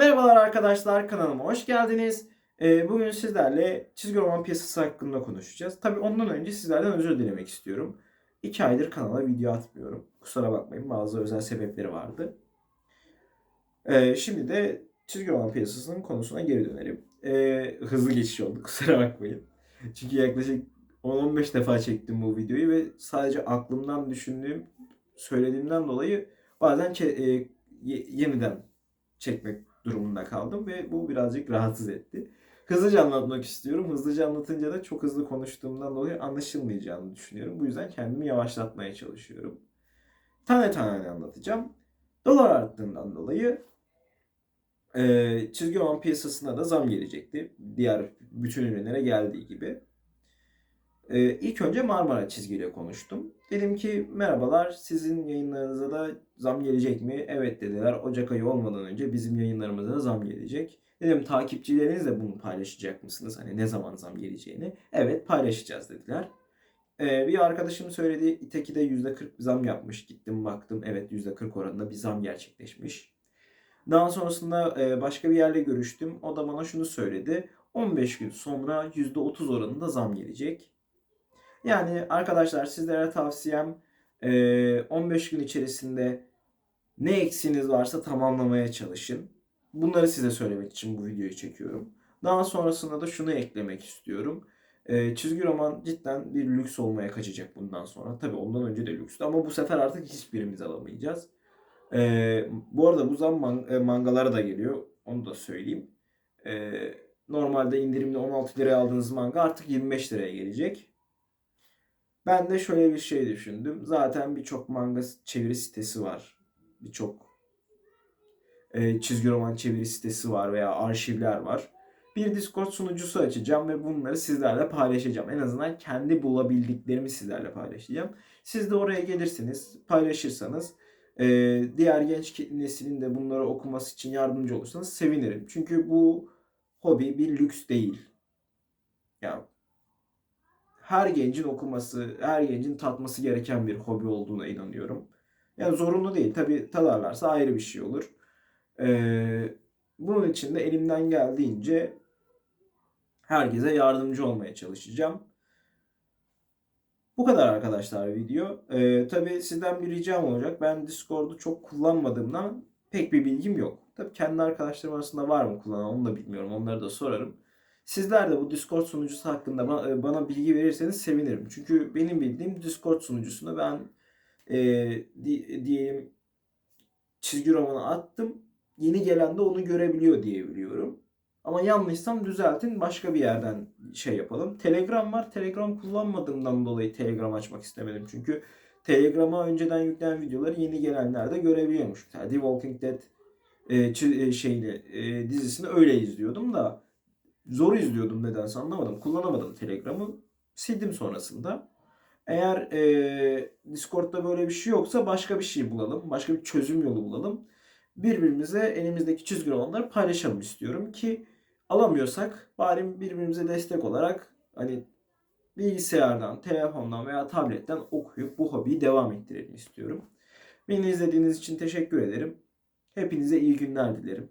Merhabalar arkadaşlar kanalıma hoş geldiniz. Ee, bugün sizlerle çizgi roman piyasası hakkında konuşacağız. Tabii ondan önce sizlerden özür dilemek istiyorum. İki aydır kanala video atmıyorum. Kusura bakmayın bazı özel sebepleri vardı. Ee, şimdi de çizgi roman piyasasının konusuna geri dönelim. Ee, hızlı geçiş oldu kusura bakmayın. Çünkü yaklaşık 10-15 defa çektim bu videoyu ve sadece aklımdan düşündüğüm, söylediğimden dolayı bazen e, ye- yeniden çekmek durumunda kaldım ve bu birazcık rahatsız etti. Hızlıca anlatmak istiyorum. Hızlıca anlatınca da çok hızlı konuştuğumdan dolayı anlaşılmayacağını düşünüyorum. Bu yüzden kendimi yavaşlatmaya çalışıyorum. Tane tane anlatacağım. Dolar arttığından dolayı e, çizgi roman piyasasına da zam gelecekti. Diğer bütün ürünlere geldiği gibi. E, ilk önce Marmara çizgiyle konuştum. Dedim ki merhabalar sizin yayınlarınıza da zam gelecek mi? Evet dediler. Ocak ayı olmadan önce bizim yayınlarımıza da zam gelecek. Dedim takipçilerinizle bunu paylaşacak mısınız? Hani ne zaman zam geleceğini. Evet paylaşacağız dediler. Ee, bir arkadaşım söyledi İteki'de %40 bir zam yapmış. Gittim baktım evet %40 oranında bir zam gerçekleşmiş. Daha sonrasında e, başka bir yerle görüştüm. O da bana şunu söyledi. 15 gün sonra %30 oranında zam gelecek. Yani arkadaşlar sizlere tavsiyem e, 15 gün içerisinde ne eksiğiniz varsa tamamlamaya çalışın. Bunları size söylemek için bu videoyu çekiyorum. Daha sonrasında da şunu eklemek istiyorum. E, çizgi roman cidden bir lüks olmaya kaçacak bundan sonra. Tabi ondan önce de lükstü ama bu sefer artık hiçbirimiz alamayacağız. E, bu arada bu zam man- e, mangalara da geliyor. Onu da söyleyeyim. E, normalde indirimli 16 liraya aldığınız manga artık 25 liraya gelecek. Ben de şöyle bir şey düşündüm. Zaten birçok manga çeviri sitesi var. Birçok e, çizgi roman çeviri sitesi var veya arşivler var. Bir Discord sunucusu açacağım ve bunları sizlerle paylaşacağım. En azından kendi bulabildiklerimi sizlerle paylaşacağım. Siz de oraya gelirsiniz, paylaşırsanız e, diğer genç neslin de bunları okuması için yardımcı olursanız sevinirim. Çünkü bu hobi bir lüks değil. Ya her gencin okuması, her gencin tatması gereken bir hobi olduğuna inanıyorum. Yani zorunlu değil. Tabi tadarlarsa ayrı bir şey olur. Ee, bunun için de elimden geldiğince herkese yardımcı olmaya çalışacağım. Bu kadar arkadaşlar video. Ee, tabii sizden bir ricam olacak. Ben Discord'u çok kullanmadığımdan pek bir bilgim yok. Tabii kendi arkadaşlarım arasında var mı kullanan onu da bilmiyorum. Onları da sorarım. Sizler de bu Discord sunucusu hakkında ba- bana bilgi verirseniz sevinirim. Çünkü benim bildiğim Discord sunucusunu ben e, di- diyelim çizgi romanı attım. Yeni gelen de onu görebiliyor diye biliyorum. Ama yanlışsam düzeltin başka bir yerden şey yapalım. Telegram var. Telegram kullanmadığımdan dolayı Telegram açmak istemedim. Çünkü Telegram'a önceden yüklenen videoları yeni gelenler de görebiliyormuş. Mesela The Walking Dead e, e, şeyini, e, dizisini öyle izliyordum da zor izliyordum nedense anlamadım. Kullanamadım Telegram'ı. Sildim sonrasında. Eğer e, Discord'da böyle bir şey yoksa başka bir şey bulalım. Başka bir çözüm yolu bulalım. Birbirimize elimizdeki çizgi romanları paylaşalım istiyorum ki alamıyorsak bari birbirimize destek olarak hani bilgisayardan, telefondan veya tabletten okuyup bu hobiyi devam ettirelim istiyorum. Beni izlediğiniz için teşekkür ederim. Hepinize iyi günler dilerim.